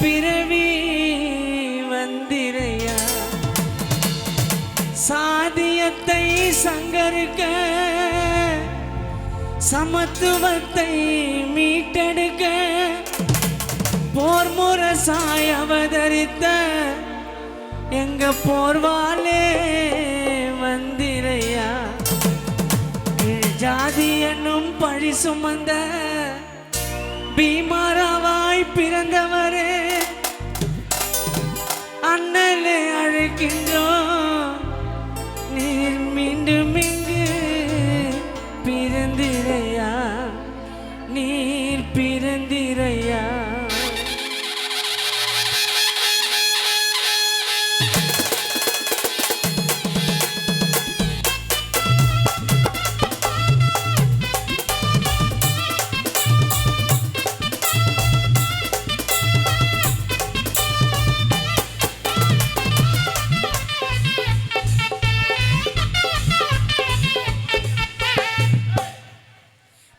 பிறவி வந்திரையா? சாதியத்தை சங்கருக்க சமத்துவத்தை மீட்டெடுக்க போர் முரசாய் அவதரித்த எங்க போர்வாலே வந்திரையா? ஜாதி என்னும் பழி சுமந்த பீமாராவாய் பிறந்தவரே அண்ணலே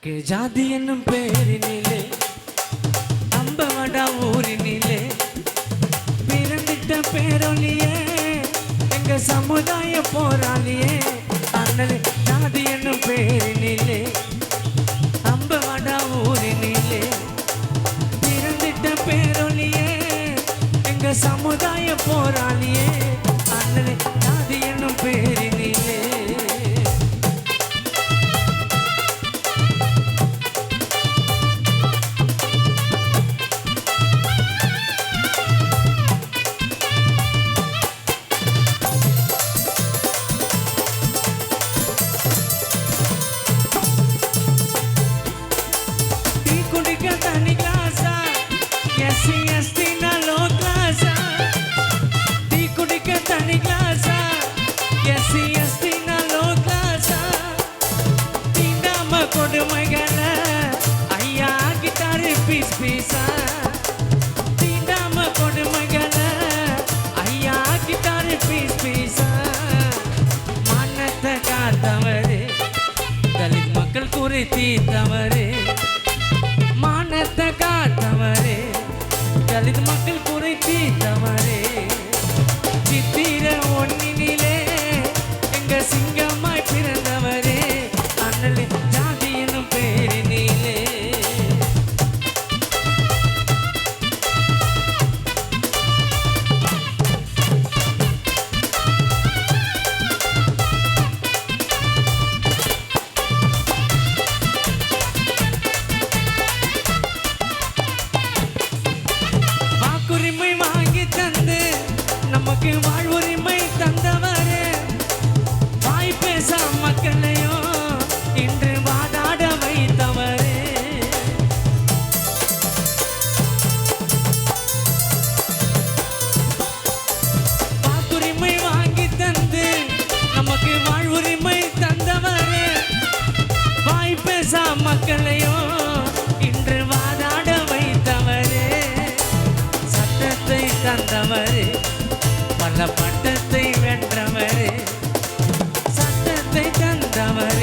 எனக்கு ஜாதி என்னும் பேரினிலே அம்பவடா ஊரினிலே பிறந்திட்ட பேரொலியே எங்க சமுதாய போராளியே அண்ணலே ஜாதி என்னும் பேரினிலே அம்பவடா ஊரினிலே பிறந்திட்ட பேரொலியே எங்க சமுதாய போராளியே அண்ணலே জালির মাকিল করে কি আমারে வாழ்வுரிமை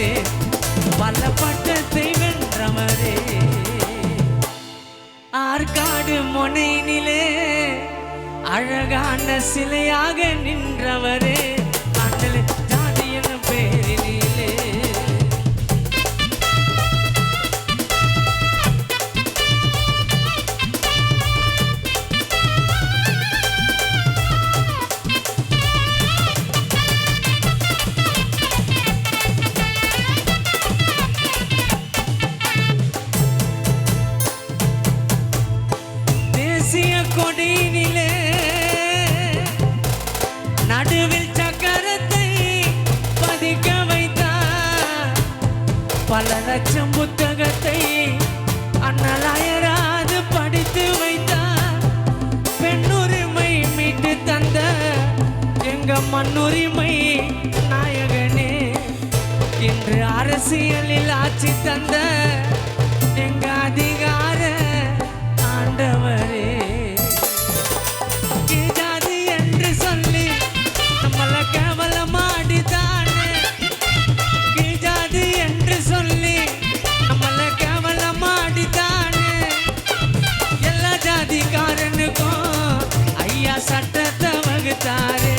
தந்தவரே பல பட்டத்தை வென்றவரே. ஆற்காடு முனையினிலே அழகான சிலையாக நின்றவரே. கொடியினிலே நடுவில் சக்கரத்தை பதிக்க வைத்தார். பல லட்சம் புத்தகத்தை அண்ணலாயராது படித்து வைத்தார். பெண்ணுரிமை மீட்டு தந்த எங்க மண்ணுரிமை நாயகனே. இன்று அரசியலில் ஆட்சி தந்த எங்க அதிகார ஆண்டவரே. ஜாதிக்காரனுக்கும் ஐயா சட்டத்தை வகுத்தாரு.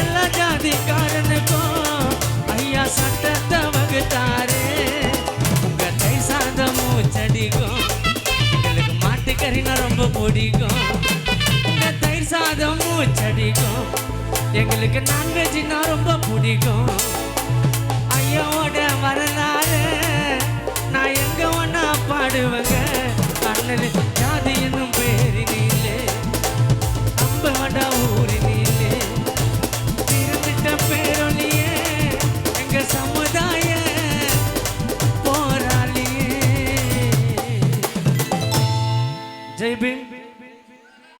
எல்லா ஜாதிக்காரனுக்கும் ஐயா சட்டத்தை வகுத்தாரு. உங்க கை சார்ந்த மூச்சடிக்கும் எங்களுக்கு மாட்டுக்கறினா ரொம்ப பிடிக்கும். உங்க தயிர் சாதம் மூச்சடிக்கும் எங்களுக்கு நான்வெஜ்னா ரொம்ப பிடிக்கும்.